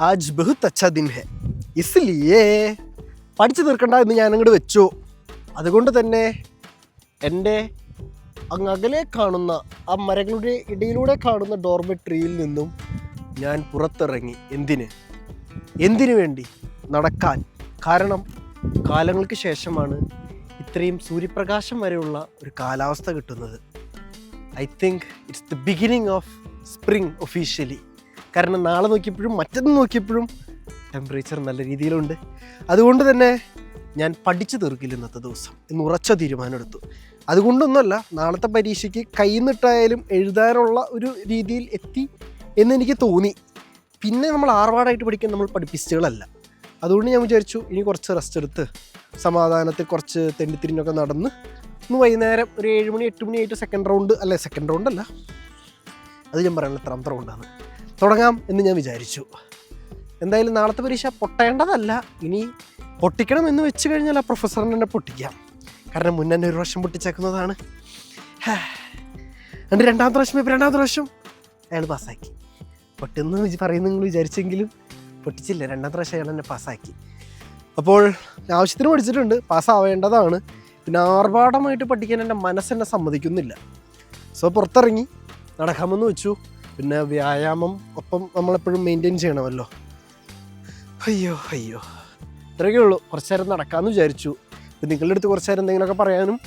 ആജ് ബഹുത്ത് അച്ഛാ ദിൻ ഹെ ഇസ്ലിയേ പഠിച്ചു തീർക്കണ്ട എന്ന് ഞാൻ അങ്ങോട്ട് വെച്ചു. അതുകൊണ്ട് തന്നെ എന്റെ അങ്ങ് അകലെ കാണുന്ന ആ മരങ്ങളുടെ ഇടയിലൂടെ കാണുന്ന ഡോർമെട്രിയിൽ നിന്നും ഞാൻ പുറത്തിറങ്ങി. എന്തിന്? എന്തിനു വേണ്ടി? നടക്കാൻ. കാരണം കാലങ്ങൾക്ക് ശേഷമാണ് ഇത്രയും സൂര്യപ്രകാശം വരെയുള്ള ഒരു കാലാവസ്ഥ കിട്ടുന്നത്. I think it's the beginning of spring officially കാരണം നാളെ നോക്കിയപ്പോഴും മറ്റന്ന് നോക്കിയപ്പോഴും ടെമ്പറേച്ചർ നല്ല രീതിയിലുണ്ട്. അതുകൊണ്ട് തന്നെ ഞാൻ പഠിച്ചു തീർക്കില്ല ഇന്നത്തെ ദിവസം എന്ന് ഉറച്ച തീരുമാനമെടുത്തു അതുകൊണ്ടൊന്നുമല്ല നാളത്തെ പരീക്ഷയ്ക്ക് കൈന്നിട്ടായാലും എഴുതാനുള്ള ഒരു രീതിയിൽ എത്തി എന്നെനിക്ക് തോന്നി. പിന്നെ നമ്മൾ ആർവാടായിട്ട് പഠിക്കാൻ നമ്മൾ പഠിപ്പിച്ചുകളല്ല അതുകൊണ്ട് ഞാൻ വിചാരിച്ചു ഇനി കുറച്ച് റെസ്റ്റ് എടുത്ത് സമാധാനത്തിൽ കുറച്ച് തെണ്ടിത്തിരിഞ്ഞൊക്കെ നടന്ന് ഇന്ന് വൈകുന്നേരം ഒരു ഏഴ് മണി എട്ട് മണി ആയിട്ട് സെക്കൻഡ് റൗണ്ട് അല്ലേ സെക്കൻഡ് റൗണ്ട് അല്ല. അത് ഞാൻ പറയുന്നത് എത്രാമത്തെ റൗണ്ടാണ് തുടങ്ങാം എന്ന് ഞാൻ വിചാരിച്ചു. എന്തായാലും നാളത്തെ പരീക്ഷ പൊട്ടേണ്ടതല്ല. ഇനി പൊട്ടിക്കണം എന്ന് വെച്ച് കഴിഞ്ഞാൽ ആ പ്രൊഫസറിനെ തന്നെ പൊട്ടിക്കാം. കാരണം മുന്നേ ഒരു പ്രാവശ്യം പൊട്ടിച്ചേക്കുന്നതാണ്. എന്നിട്ട് രണ്ടാമത്തെ പ്രാവശ്യം ഇപ്പം രണ്ടാമത്തെ പ്രാവശ്യം. അയാൾ പാസ്സാക്കി. പൊട്ടുന്നു പറയുന്നു നിങ്ങൾ വിചാരിച്ചെങ്കിലും പൊട്ടിച്ചില്ല. രണ്ടാമത്തെ പ്രാവശ്യം അയാൾ എന്നെ പാസ്സാക്കി. അപ്പോൾ ആവശ്യത്തിന് പഠിച്ചിട്ടുണ്ട്. പാസ്സാവേണ്ടതാണ്. പിന്നെ ആർഭാടമായിട്ട് പഠിക്കാൻ എന്റെ മനസ്സെന്നെ സമ്മതിക്കുന്നില്ല. സോ പുറത്തിറങ്ങി നടക്കാമെന്ന് വെച്ചു. പിന്നെ വ്യായാമം ഒപ്പം നമ്മളെപ്പോഴും മെയിന്റെയിൻ ചെയ്യണമല്ലോ. അയ്യോ അയ്യോ. ഇത്രയൊക്കെ ഉള്ളൂ. കുറച്ച് നേരം നടക്കാമെന്ന് വിചാരിച്ചു. ഇപ്പം നിങ്ങളുടെ അടുത്ത് കുറച്ച് നേരം എന്തെങ്കിലുമൊക്കെ പറയാനും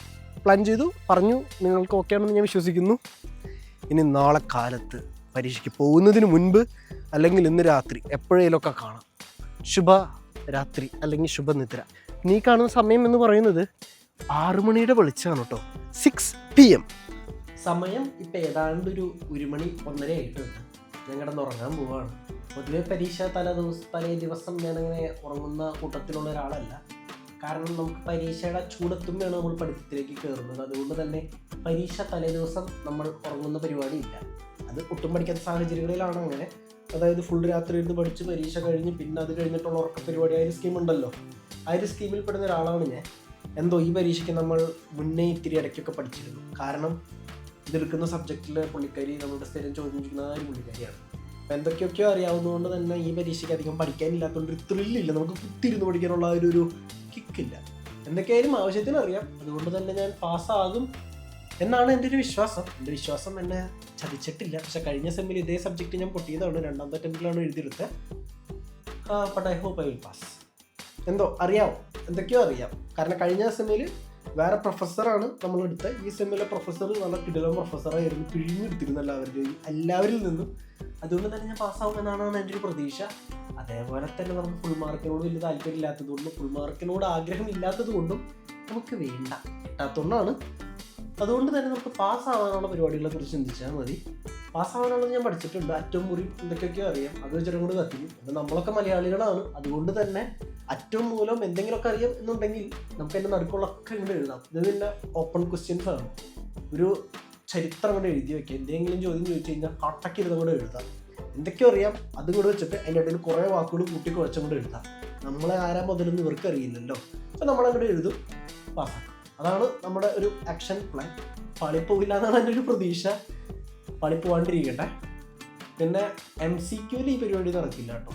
പ്ലാൻ ചെയ്തു പറഞ്ഞു നിങ്ങൾക്ക് ഓക്കെ ആണെന്ന് ഞാൻ വിശ്വസിക്കുന്നു. ഇനി നാളെ കാലത്ത് പരീക്ഷയ്ക്ക് പോകുന്നതിന് മുൻപ് അല്ലെങ്കിൽ ഇന്ന് രാത്രി എപ്പോഴേലൊക്കെ കാണാം. ശുഭ രാത്രി അല്ലെങ്കിൽ ശുഭനിദ്ര നീ കാണുന്ന സമയം എന്ന് പറയുന്നത് ആറു മണിയുടെ വെളിച്ചമാണ് കേട്ടോ. സിക്സ് പി എം സമയം ഇപ്പം ഏതാണ്ട് ഒരു ഒരു മണി ഒന്നര ആയിട്ടുണ്ട്. ഞാൻ കിടന്ന് ഉറങ്ങാൻ പോവാണ്. പൊതുവെ പരീക്ഷ തല ദിവസം തലേ ദിവസം ഞാനങ്ങനെ ഉറങ്ങുന്ന കൂട്ടത്തിലുള്ള ഒരാളല്ല. കാരണം നമുക്ക് പരീക്ഷയുടെ ചൂടെത്തുമ്പോഴാണ് നമ്മൾ പഠിത്തത്തിലേക്ക് കയറുന്നത് അതുകൊണ്ട് തന്നെ പരീക്ഷ തലേ ദിവസം നമ്മൾ ഉറങ്ങുന്ന പരിപാടി ഇല്ല അത് ഒട്ടും പഠിക്കാത്ത സാഹചര്യങ്ങളിലാണ് അങ്ങനെ. അതായത് ഫുൾ രാത്രി ഇരുന്ന് പഠിച്ച് പരീക്ഷ കഴിഞ്ഞ് പിന്നെ അത് കഴിഞ്ഞിട്ടുള്ള ഉറക്ക പരിപാടി ആ ഒരു സ്കീം ഉണ്ടല്ലോ. ആ ഒരു സ്കീമിൽ പെടുന്ന ഒരാളാണ് ഞാൻ. എന്തോ ഈ പരീക്ഷയ്ക്ക് നമ്മൾ മുന്നേ ഇത്തിരി ഇടയ്ക്കൊക്കെ പഠിച്ചിരുന്നു. കാരണം ഇതെടുക്കുന്ന സബ്ജക്റ്റിലെ പുള്ളിക്കാരി നമ്മുടെ സ്ഥിരം ചോദ്യം ആ ഒരു പുള്ളിക്കാരിയാണ്. അപ്പം എന്തൊക്കെയൊക്കെയോ അറിയാവുന്നതുകൊണ്ട് തന്നെ ഈ പരീക്ഷയ്ക്ക് അധികം പഠിക്കാനില്ലാത്തതുകൊണ്ട് ഒരു ത്രില്ലില്ല നമുക്ക് കുത്തിരുന്ന് പഠിക്കാനുള്ള ഒരു ഒരു കിക്കില്ല എന്തൊക്കെയായാലും ആവശ്യത്തിന് അറിയാം. അതുകൊണ്ട് തന്നെ ഞാൻ പാസ്സാകും എന്നാണ് എന്റെ ഒരു വിശ്വാസം. എന്റെ വിശ്വാസം എന്നെ ചതിച്ചിട്ടില്ല. പക്ഷെ കഴിഞ്ഞ സെമ്മിൽ ഇതേ സബ്ജക്റ്റ് ഞാൻ പൊട്ടിയതാണ്. രണ്ടാമത്തെ അറ്റംപ്റ്റിലാണ് എഴുതിയെടുത്തത്. But I hope I will pass എന്തോ അറിയാമോ എന്തൊക്കെയോ അറിയാം. കാരണം കഴിഞ്ഞ സെമ്മിൽ വേറെ പ്രൊഫസറാണ് നമ്മളെടുത്ത്. ഈ സെമ്മിലെ പ്രൊഫസർ നല്ല കിടലം പ്രൊഫസറായിരുന്നു. പിഴിഞ്ഞെടുത്തിരുന്നു എല്ലാവരുടെയും എല്ലാവരിൽ നിന്നും. അതുകൊണ്ട് തന്നെ ഞാൻ പാസ്സാവുമെന്നാണ് എന്റെ ഒരു പ്രതീക്ഷ. അതേപോലെ തന്നെ നമുക്ക് ഫുൾ മാർക്കിനോട് വലിയ താല്പര്യം ഇല്ലാത്തതുകൊണ്ടും ഫുൾ മാർക്കിനോട് ആഗ്രഹം ഇല്ലാത്തത് കൊണ്ടും നമുക്ക് വേണ്ട. കിട്ടാത്തതുകൊണ്ടാണ്. അതുകൊണ്ട് തന്നെ നമുക്ക് പാസ്സാവാനുള്ള പരിപാടികളെ കുറിച്ച് ചിന്തിച്ചാൽ മതി. പാസ്സാവാനുള്ളത് ഞാൻ പഠിച്ചിട്ടുണ്ട്. അറ്റവും മുറി എന്തൊക്കെയൊക്കെയോ അറിയാം. അത് വെച്ചിട്ടും കൂടി കത്തിക്കും. പിന്നെ നമ്മളൊക്കെ മലയാളികളാണ്. അതുകൊണ്ട് തന്നെ അറ്റവും മൂലം എന്തെങ്കിലുമൊക്കെ അറിയാം എന്നുണ്ടെങ്കിൽ നമുക്ക് എന്റെ നടുക്കുള്ളൊക്കെ ഇങ്ങനെ എഴുതാം. ഇത് പിന്നെ ഓപ്പൺ ക്വസ്റ്റ്യൻസ് ആണ്. ഒരു ചരിത്രം കൂടെ എഴുതി വെക്കുക എന്തെങ്കിലും ചോദ്യം ചോദിച്ചു കഴിഞ്ഞാൽ കട്ടക്ക് ഇരുന്ന് കൂടെ എഴുതാം. എന്തൊക്കെയോ അറിയാം. അതും കൂടെ വെച്ചിട്ട് അതിന്റെ ഇടയിൽ കുറേ വാക്കുകൾ കൂട്ടി കുഴച്ചും കൂടെ എഴുതാം. നമ്മളെ ആരാ മുതലൊന്നും ഇവർക്ക് അറിയില്ലല്ലോ. അപ്പോൾ നമ്മളങ്ങോട്ട് എഴുതും. പാസ്സാക്കും അതാണ് നമ്മുടെ ഒരു ആക്ഷൻ പ്ലാൻ പളിപ്പോകില്ല എന്നാണ് എന്റെ ഒരു പ്രതീക്ഷ. പാളിപ്പോവാണ്ടിരിക്കട്ടെ പിന്നെ എം സി ക്യൂവിൽ ഈ പരിപാടി നടക്കില്ല കേട്ടോ.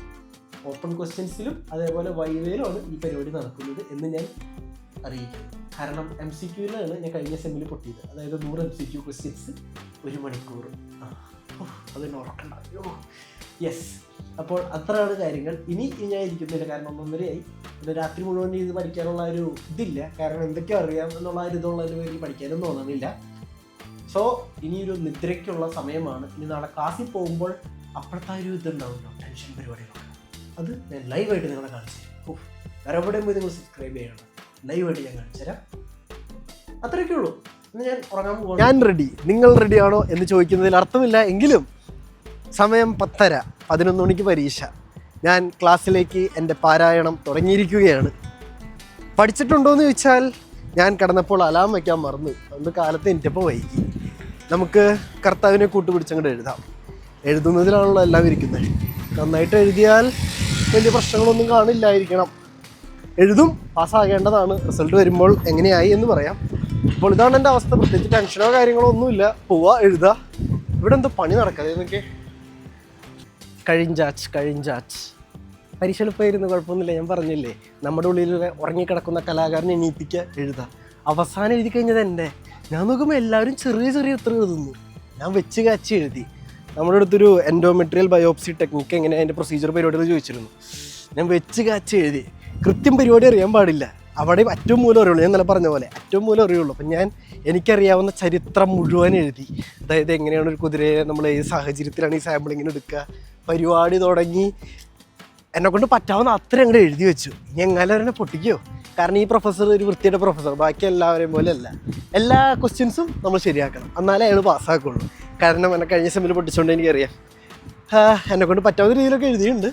ഓപ്പൺ ക്വസ്റ്റ്യൻസിലും അതേപോലെ വൈവേയിലുമാണ് ഈ പരിപാടി നടക്കുന്നത് എന്ന് ഞാൻ അറിയിക്കുന്നു. കാരണം എം സി ക്യൂവിലാണ് ഞാൻ കഴിഞ്ഞ സെമ്മിൽ പൊട്ടിയത്. അതായത് നൂറ് എം സി ക്യൂ ക്വസ്റ്റ്യൻസ് ഒരു മണിക്കൂർ. അതെന്നെ ഉറക്കണ്ട. യെസ് അപ്പോൾ അത്രയാണ് കാര്യങ്ങൾ. ഇനി ഞാൻ ഇരിക്കുന്നില്ല കാരണം ഒന്നൊന്നരയായി. പിന്നെ രാത്രി മുഴുവൻ ഇത് പഠിക്കാനുള്ള ഒരു ഇതില്ല. കാരണം എന്തൊക്കെയോ അറിയാം എന്നുള്ള ഒരു ഇതുള്ളതിന് പേരിൽ പഠിക്കാനും തോന്നുന്നില്ല. സോ ഇനി ഒരു നിദ്രയ്ക്കുള്ള സമയമാണ്. ഇനി നാളെ ക്ലാസ്സിൽ പോകുമ്പോൾ അപ്പോഴത്തെ ഒരു ഇതുണ്ടാവുമല്ലോ. ടെൻഷൻ പരിപാടികളൊക്കെ. അത് ഞാൻ ലൈവായിട്ട് നിങ്ങളെ കാണിച്ചു തരും വേറെ എവിടെയും പോയി നിങ്ങൾ സബ്സ്ക്രൈബ് ചെയ്യണം. ലൈവായിട്ട് ഞാൻ കാണിച്ചു തരാം അത്രയൊക്കെ ഉള്ളൂ. ഞാൻ ഉറങ്ങാൻ പോകാൻ ഞാൻ റെഡി നിങ്ങൾ റെഡിയാണോ എന്ന് ചോദിക്കുന്നതിൽ അർത്ഥമില്ല എങ്കിലും സമയം പത്തര പതിനൊന്ന് മണിക്ക് പരീക്ഷ. ഞാൻ ക്ലാസ്സിലേക്ക് എന്റെ പാരായണം തുടങ്ങിയിരിക്കുകയാണ്. പഠിച്ചിട്ടുണ്ടോ എന്ന് ചോദിച്ചാൽ ഞാൻ കടന്നപ്പോൾ അലാം വയ്ക്കാൻ മറന്നു. അന്ന് കാലത്ത് എനിക്കപ്പോൾ വൈകി. നമുക്ക് കർത്താവിനെ കൂട്ടുപിടിച്ചങ്ങോട്ട് എഴുതാം. എഴുതുന്നതിലാണല്ലോ എല്ലാം ഇരിക്കുന്നത്. നന്നായിട്ട് എഴുതിയാൽ വലിയ പ്രശ്നങ്ങളൊന്നും കാണില്ലായിരിക്കണം. എഴുതും പാസ്സാകേണ്ടതാണ്. റിസൾട്ട് വരുമ്പോൾ എങ്ങനെയായി എന്ന് പറയാം. അപ്പോൾ ഇതാണ് എന്റെ അവസ്ഥ. പ്രത്യേകിച്ച് ടെൻഷനോ കാര്യങ്ങളോ ഒന്നുമില്ല. പോവാ എഴുതുക ഇവിടെ എന്തോ പണി നടക്കാതെ എന്നൊക്കെ കഴിഞ്ഞാച്ച് കഴിഞ്ഞാച്ച്. പരീക്ഷ എളുപ്പമായിരുന്നു കുഴപ്പമൊന്നുമില്ല. ഞാൻ പറഞ്ഞില്ലേ നമ്മുടെ ഉള്ളിൽ ഉറങ്ങിക്കിടക്കുന്ന കലാകാരനെ എണീപ്പിക്കുക എഴുതുക അവസാനം എഴുതി കഴിഞ്ഞത് എന്റെ ഞാൻ നോക്കുമ്പോൾ എല്ലാവരും ചെറിയ ചെറിയ ഉത്തരം എഴുതുന്നു. ഞാൻ വെച്ച് കാച്ചി എഴുതി. നമ്മുടെ അടുത്തൊരു എൻഡോമെട്രിയൽ ബയോപ്സി ടെക്നിക്ക് എങ്ങനെ അതിന്റെ പ്രൊസീജിയർ പരിപാടികൾ ചോദിച്ചിരുന്നു. ഞാൻ വെച്ച് കാച്ച് എഴുതി. കൃത്യം പരിപാടി അറിയാൻ പാടില്ല. അവിടെ ഏറ്റവും മൂലം അറിയുള്ളൂ. ഞാൻ നല്ല പറഞ്ഞ പോലെ ഏറ്റവും മൂലം അറിയുള്ളൂ. അപ്പം ഞാൻ എനിക്കറിയാവുന്ന ചരിത്രം മുഴുവൻ എഴുതി. അതായത് എങ്ങനെയാണ് ഒരു കുതിരയെ നമ്മൾ ഏത് സാഹചര്യത്തിലാണ് ഈ സാമ്പിളിങ്ങിന് എടുക്കുക. പരിപാടി തുടങ്ങി. എന്നെ കൊണ്ട് പറ്റാവുന്ന അത്ര അങ്ങോട്ട് എഴുതി വെച്ചു. ഇനി എങ്ങനെ തന്നെ പൊട്ടിക്കോ? കാരണം ഈ പ്രൊഫസർ ഒരു വൃത്തിയുടെ പ്രൊഫസർ ബാക്കി എല്ലാവരെയും പോലെ അല്ല. എല്ലാ ക്വസ്റ്റ്യൻസും നമ്മൾ ശരിയാക്കണം. എന്നാലേ അയാൾ പാസ്സാക്കുള്ളൂ കാരണം എന്നെ കഴിഞ്ഞ സെമ്മിൽ പൊട്ടിച്ചുകൊണ്ട് എനിക്കറിയാം. എന്നെ കൊണ്ട് പറ്റാവുന്ന രീതിയിലൊക്കെ എഴുതിയിട്ടുണ്ട്.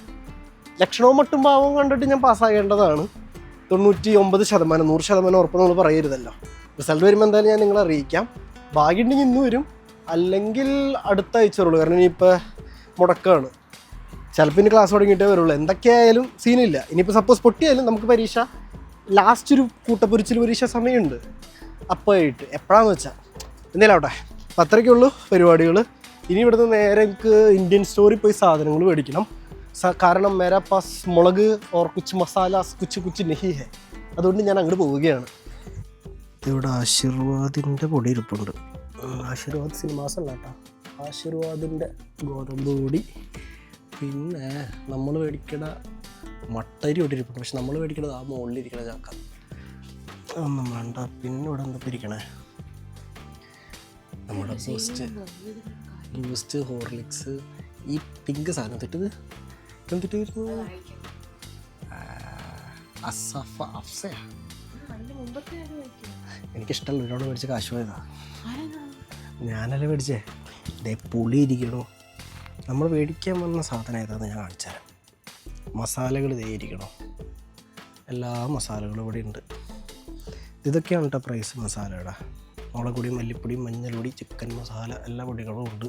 ലക്ഷണവും മട്ടും ഭാവവും കണ്ടിട്ട് ഞാൻ പാസ്സാകേണ്ടതാണ് തൊണ്ണൂറ്റി ഒമ്പത് ശതമാനം നൂറ് ശതമാനം ഉറപ്പ് നമ്മൾ പറയരുതല്ലോ. റിസൾട്ട് വരുമ്പോൾ എന്തായാലും ഞാൻ നിങ്ങളെ അറിയിക്കാം. ഭാഗ്യമുണ്ടെങ്കിൽ ഇന്ന് വരും. അല്ലെങ്കിൽ അടുത്ത ആഴ്ച വരുള്ളൂ. കാരണം ഇനിയിപ്പോൾ മുടക്കമാണ് ചിലപ്പോൾ ഇനി ക്ലാസ് തുടങ്ങിയിട്ടേ വരുള്ളൂ. എന്തൊക്കെയായാലും സീനില്ല ഇനിയിപ്പോൾ സപ്പോസ് പൊട്ടിയാലും നമുക്ക് പരീക്ഷ ലാസ്റ്റ് ഒരു കൂട്ടപ്പൊരിച്ചിൽ പരീക്ഷ സമയമുണ്ട്. അപ്പോഴായിട്ട് എപ്പോഴാന്ന് വെച്ചാൽ എന്തായാലും ആവട്ടെ. അപ്പം അത്രയ്ക്കുള്ളൂ പരിപാടികൾ ഇനി ഇവിടുന്ന് നേരെ എനിക്ക് ഇന്ത്യൻ സ്റ്റോറിൽ പോയി സാധനങ്ങൾ മേടിക്കണം. കാരണം മേരാ മുളക് ഓർ കുച്ച് മസാലാസ് കുച്ച് കുച്ച് നെഹി ഹെ. അതുകൊണ്ട് ഞാൻ അങ്ങോട്ട് പോവുകയാണ്. ഇവിടെ ആശീർവാദിന്റെ പൊടി ഇരിപ്പുണ്ട്. ആശീർവാദ് സിനിമാസ് അല്ല കേട്ടോ. ആശീർവാദിന്റെ ഗോതമ്പ് പൊടി. പിന്നെ നമ്മൾ മേടിക്കണ മട്ടരി ഇവിടെ ഇരിപ്പുണ്ട്. പക്ഷെ നമ്മൾ മേടിക്കണത് ആ മുകളിലിരിക്കണ ചാക്ക. ഒന്നും വേണ്ട. പിന്നെ ഇവിടെ എന്താ ഇരിക്കണേ? നമ്മുടെ ബൂസ്റ്റ് ബൂസ്റ്റ് ഹോർലിക്സ് ഈ പിങ്ക് സാധനം തെറ്റത് എന്തിട്ട് അസഫ അഫ്സ എനിക്കിഷ്ടമല്ല ഒരാൾ മേടിച്ച കാശ് പോയതാ. ഞാനല്ലേ മേടിച്ചേ? ദേ പുളി ഇരിക്കണു നമ്മൾ മേടിക്കാൻ വന്ന സാധനം ഏതാന്ന് ഞാൻ കാണിച്ചുതരാം. മസാലകൾ ഇതേ ഇരിക്കണോ. എല്ലാ മസാലകളും ഇവിടെ ഉണ്ട്. ഇതൊക്കെയാണ് കേട്ടോ പ്രൈസ് മസാലയുടെ മുളക് പൊടി മല്ലിപ്പൊടി മഞ്ഞൾപ്പൊടി ചിക്കൻ മസാല എല്ലാ പൊടികളും ഉണ്ട്.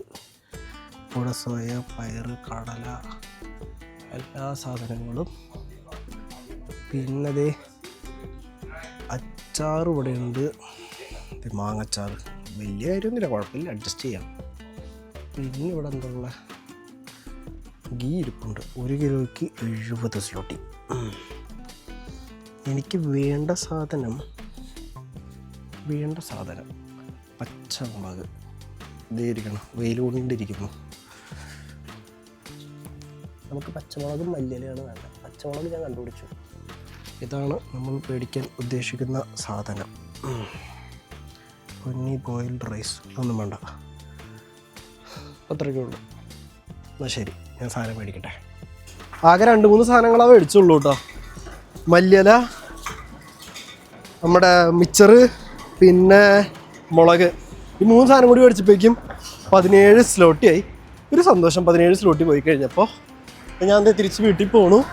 കൂടെ സോയ പയർ കടല എല്ലാ സാധനങ്ങളും. പിന്നെ ദേ അച്ചാർ ഇവിടെ ഉണ്ട് മാങ്ങച്ചാർ വലിയ കാര്യമൊന്നുമില്ല കുഴപ്പമില്ല അഡ്ജസ്റ്റ് ചെയ്യാം. പിന്നെ ഇവിടെ എന്തുള്ള? ഗീ ഇരിപ്പുണ്ട്. ഒരു കിലോയ്ക്ക് എഴുപത് സ്ലോട്ടി എനിക്ക് വേണ്ട സാധനം വേണ്ട സാധനം. പച്ചമുളക് ഇതേരിക്കണം വെയിൽ കൊണ്ടിരിക്കുന്നു നമുക്ക് പച്ചമുളകും മല്ലിയിലാണ് വേണ്ടത്. പച്ചമുളക് ഞാൻ കണ്ടുപിടിച്ചു. ഇതാണ് നമ്മൾ മേടിക്കാൻ ഉദ്ദേശിക്കുന്ന സാധനം. Ponni boiled rice. ഒന്നും വേണ്ട. അത്രയ്ക്കേ ഉള്ളൂ. എന്നാൽ ശരി ഞാൻ സാധനം മേടിക്കട്ടെ. ആകെ രണ്ട് മൂന്ന് സാധനങ്ങളാണ് മേടിച്ചുള്ളൂ കേട്ടോ. മല്ലിയില നമ്മുടെ മിച്ചറ് പിന്നെ മുളക്. ഈ മൂന്ന് സാധനം കൂടി മേടിച്ചപ്പോഴേക്കും പതിനേഴ് സ്ലോട്ടിയായി ഒരു സന്തോഷം പതിനേഴ് സ്ലോട്ടി പോയി കഴിഞ്ഞപ്പോൾ ഞാൻ തിരിച്ച് വീട്ടിൽ പോണു.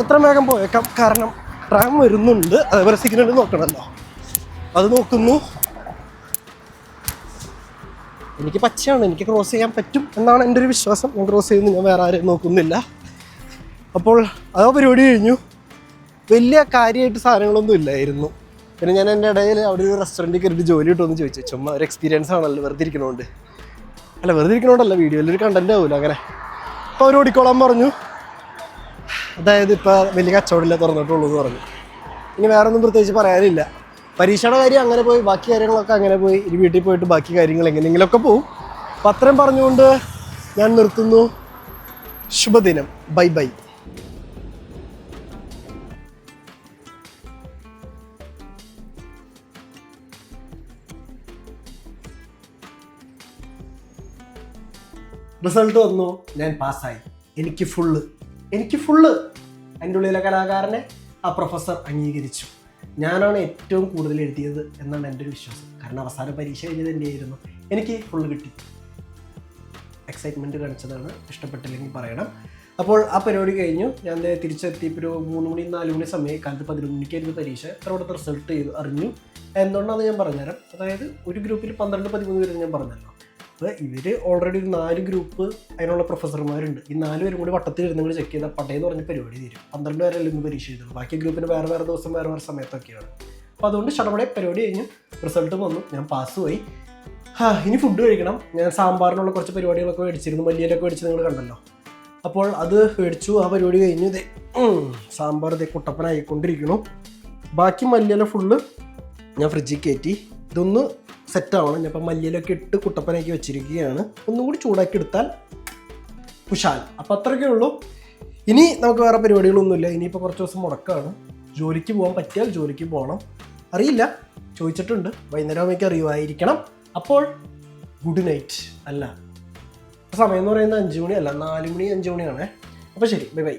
എത്ര വേഗം പോയേക്കാം. കാരണം ട്രാം വരുന്നുണ്ട്. അതേപോലെ സിഗ്നൽ നോക്കണമല്ലോ അത് നോക്കുന്നു. എനിക്ക് പച്ചയാണ്. എനിക്ക് ക്രോസ് ചെയ്യാൻ പറ്റും എന്നാണ് എന്റെ ഒരു വിശ്വാസം. ഞാൻ ക്രോസ് ചെയ്യുന്നു. ഞാൻ വേറെ ആരെയും നോക്കുന്നില്ല. അപ്പോൾ അതോ പരിപാടി കഴിഞ്ഞു. വലിയ കാര്യമായിട്ട് സാധനങ്ങളൊന്നും ഇല്ലായിരുന്നു. പിന്നെ ഞാൻ എന്റെ ഇടയിൽ അവിടെ ഒരു റെസ്റ്റോറന്റിൽ കയറിയിട്ട് ജോലി കിട്ടുമെന്ന് ചോദിച്ചു. ചുമ്മാ ഒരു എക്സ്പീരിയൻസ് ആണല്ലോ വെറുതെ ഇരിക്കണോണ്ട്. അല്ല വെറുതെ ഇരിക്കണോണ്ടല്ല വീഡിയോയിൽ ഒരു കണ്ടന്റ് ആവില്ല അങ്ങനെ. അപ്പോൾ അവർ ഓടിക്കോളാൻ പറഞ്ഞു. അതായത് ഇപ്പോൾ വലിയ കച്ചവടമില്ല തുറന്നിട്ടുള്ളൂ എന്ന് പറഞ്ഞു. ഇനി വേറെ ഒന്നും പ്രത്യേകിച്ച് പറയാനില്ല. പരീക്ഷയുടെ കാര്യം അങ്ങനെ പോയി ബാക്കി കാര്യങ്ങളൊക്കെ അങ്ങനെ പോയി. ഇനി വീട്ടിൽ പോയിട്ട് ബാക്കി കാര്യങ്ങൾ എങ്ങനെയെങ്കിലുമൊക്കെ പോവും. അപ്പം അത്രയും പറഞ്ഞുകൊണ്ട് ഞാൻ നിർത്തുന്നു. ശുഭദിനം. Bye bye. റിസൾട്ട് വന്നു. ഞാൻ പാസ്സായി. എനിക്ക് ഫുള്ള് എനിക്ക് ഫുള്ള് എന്റെ ഉള്ളിലെ കലാകാരനെ ആ പ്രൊഫസർ അംഗീകരിച്ചു. ഞാനാണ് ഏറ്റവും കൂടുതൽ എഴുതിയത് എന്നാണ് എന്റെ ഒരു വിശ്വാസം. കാരണം അവസാന പരീക്ഷ കഴിഞ്ഞത് എന്റെ ആയിരുന്നു എനിക്ക് ഫുള്ള് കിട്ടി. എക്സൈറ്റ്മെന്റ് കാണിച്ചതാണ്. ഇഷ്ടപ്പെട്ടില്ലെങ്കിൽ പറയണം. അപ്പോൾ ആ പരിപാടി കഴിഞ്ഞു. ഞാൻ തിരിച്ചെത്തി. ഒരു മൂന്ന് മണി നാല് മണി സമയം. കാലത്ത് പതിനൊന്ന് മണിക്കായിരുന്നു പരീക്ഷ. എത്ര അവിടുത്തെ റിസൾട്ട് ചെയ്തു അറിഞ്ഞു. എന്തുകൊണ്ടാണെന്ന് ഞാൻ പറഞ്ഞുതരാം. അതായത് ഒരു ഗ്രൂപ്പിൽ പന്ത്രണ്ട് പതിമൂന്ന് പേരെന്ന് ഞാൻ പറഞ്ഞല്ലോ. അപ്പോൾ ഇവർ ഓൾറെഡി ഒരു നാല് ഗ്രൂപ്പ് അതിനുള്ള പ്രൊഫസർമാരുണ്ട് ഈ നാല് പേരും കൂടി വട്ടത്തിൽ ഇരുന്ന് ചെക്ക് ചെയ്താൽ പട്ടയെന്ന് പറഞ്ഞ പരിപാടി തീരും. പന്ത്രണ്ട് പേരല്ലേ ഇന്ന് പരീക്ഷ എഴുതുള്ളൂ. ബാക്കി ഗ്രൂപ്പിന് വേറെ വേറെ ദിവസം വേറെ വേറെ സമയത്തൊക്കെയാണ്. അപ്പോൾ അതുകൊണ്ട് ഷടപടെ പരിപാടി കഴിഞ്ഞു റിസൾട്ട് വന്നു. ഞാൻ പാസ് പോയി. ഹാ ഇനി ഫുഡ് കഴിക്കണം. ഞാൻ സാമ്പാറിനുള്ള കുറച്ച് പരിപാടികളൊക്കെ മേടിച്ചിരുന്നു. മല്ലിയിലൊക്കെ മേടിച്ച് നിങ്ങൾ കണ്ടല്ലോ. അപ്പോൾ അത് മേടിച്ചു. ആ പരിപാടി കഴിഞ്ഞു ഇതേ സാമ്പാർ ഇതേ കുട്ടപ്പനായിക്കൊണ്ടിരിക്കുന്നു. ബാക്കി മല്ലിയില ഫുള്ള് ഞാൻ ഫ്രിഡ്ജിൽ കയറ്റി ഇതൊന്ന് സെറ്റ് ആവണം ഞാൻ ഇപ്പം മല്ലിയിലൊക്കെ ഇട്ട് കുട്ടപ്പനാക്കി വെച്ചിരിക്കുകയാണ്. ഒന്നുകൂടി ചൂടാക്കി എടുത്താൽ കുശാൽ. അപ്പോൾ അത്രയൊക്കെ ഉള്ളൂ. ഇനി നമുക്ക് വേറെ പരിപാടികളൊന്നുമില്ല. ഇനിയിപ്പോൾ കുറച്ച് ദിവസം മുടക്കാണ്. ജോലിക്ക് പോകാൻ പറ്റിയാൽ ജോലിക്ക് പോകണം. അറിയില്ല. ചോദിച്ചിട്ടുണ്ട്. വൈകുന്നേരം ആകുമ്പോഴേക്കും അറിയുമായിരിക്കണം. അപ്പോൾ ഗുഡ് നൈറ്റ് അല്ല. സമയം എന്ന് പറയുന്നത് അഞ്ച് മണി അല്ല നാല് മണി അഞ്ച് മണിയാണേ. അപ്പോൾ ശരി. Bye bye.